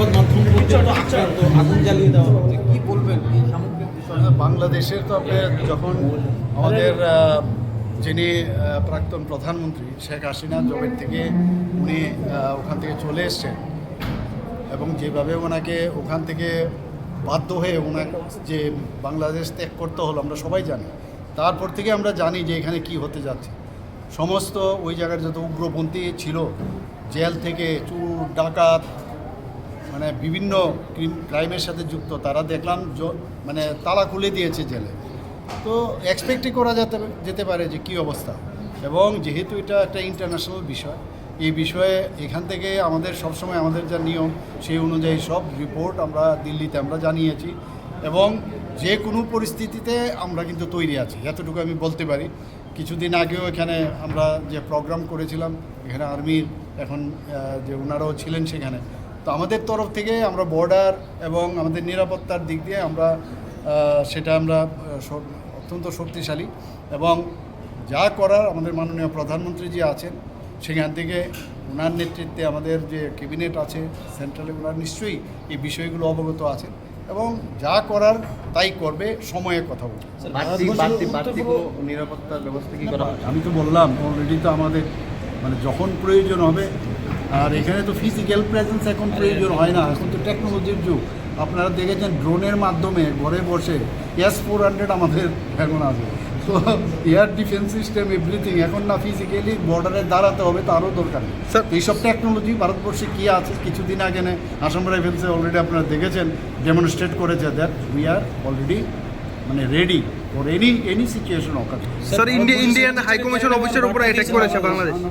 সংবাদ মাধ্যম পর্যন্ত আক্রান্ত আগুন জ্বালিয়ে দেওয়া হচ্ছে। কি বলবেন? এই সামগ্রিক বিষয়ে বাংলাদেশের তো আপনি যখন আমাদের যিনি প্রাক্তন প্রধানমন্ত্রী শেখ হাসিনা জবের থেকে উনি ওখান থেকে চলে এসছেন এবং যেভাবে ওনাকে ওখান থেকে বাধ্য হয়ে ওনাকে যে বাংলাদেশ ত্যাগ করতে হলো আমরা সবাই জানি। তারপর থেকে আমরা জানি যে এখানে কি হতে যাচ্ছে। সমস্ত ওই জায়গার যত উগ্রপন্থী ছিল জেল থেকে চুর ডাকাত মানে বিভিন্ন ক্রাইমের সাথে যুক্ত। তারা দেখলাম মানে তালা খুলে দিয়েছে জেলে। তো এক্সপেক্টই করা যেতে যেতে পারে যে কী অবস্থা। এবং যেহেতু এটা একটা ইন্টারন্যাশনাল বিষয়, এই বিষয়ে এখান থেকে আমাদের সবসময় আমাদের যা নিয়ম, সেই অনুযায়ী সব রিপোর্ট আমরা দিল্লিতে আমরা জানিয়েছি। এবং যে কোনো পরিস্থিতিতে আমরা কিন্তু তৈরি আছি, এতটুকু আমি বলতে পারি। কিছুদিন আগেও এখানে আমরা যে প্রোগ্রাম করেছিলাম, এখানে আর্মির এখন যে ওনারাও ছিলেন সেখানে তো আমাদের তরফ থেকে আমরা বর্ডার এবং আমাদের নিরাপত্তার দিক দিয়ে আমরা সেটা আমরা অত্যন্ত শক্তিশালী এবং যা করার আমাদের মাননীয় প্রধানমন্ত্রী যে আছেন সেখান থেকে ওনার নেতৃত্বে আমাদের যে ক্যাবিনেট আছে সেন্ট্রালে ওনার নিশ্চয়ই এই বিষয়গুলো অবগত আছেন এবং যা করার তাই করবে সময়ে কথা বলবে। নিরাপত্তার ব্যবস্থা কি করা আমি তো বললাম অলরেডি তো আমাদের মানে যখন প্রয়োজন হবে আর এখানে তো ফিজিক্যাল প্রেজেন্স এখন প্রয়োজন হয় না? এখন তো টেকনোলজির যুগ। আপনারা দেখেছেন ড্রোনের মাধ্যমে ঘরে বসে এস ফোর হান্ড্রেড আমাদের এখন আছে। তো এয়ার ডিফেন্স সিস্টেম এভরিথিং এখন না ফিজিক্যালি বর্ডারে দাঁড়াতে হবে তারও দরকার স্যার এইসব টেকনোলজি ভারতবর্ষে কী আছে? কিছুদিন আগে আসাম রাইফেলসে অলরেডি আপনারা দেখেছেন ডেমনস্ট্রেট করেছে দ্যাট উই আর অলরেডি মানে ready for any any situation occur sir India Indian high commission অফিসের উপরে অ্যাটাক করেছে বাংলাদেশ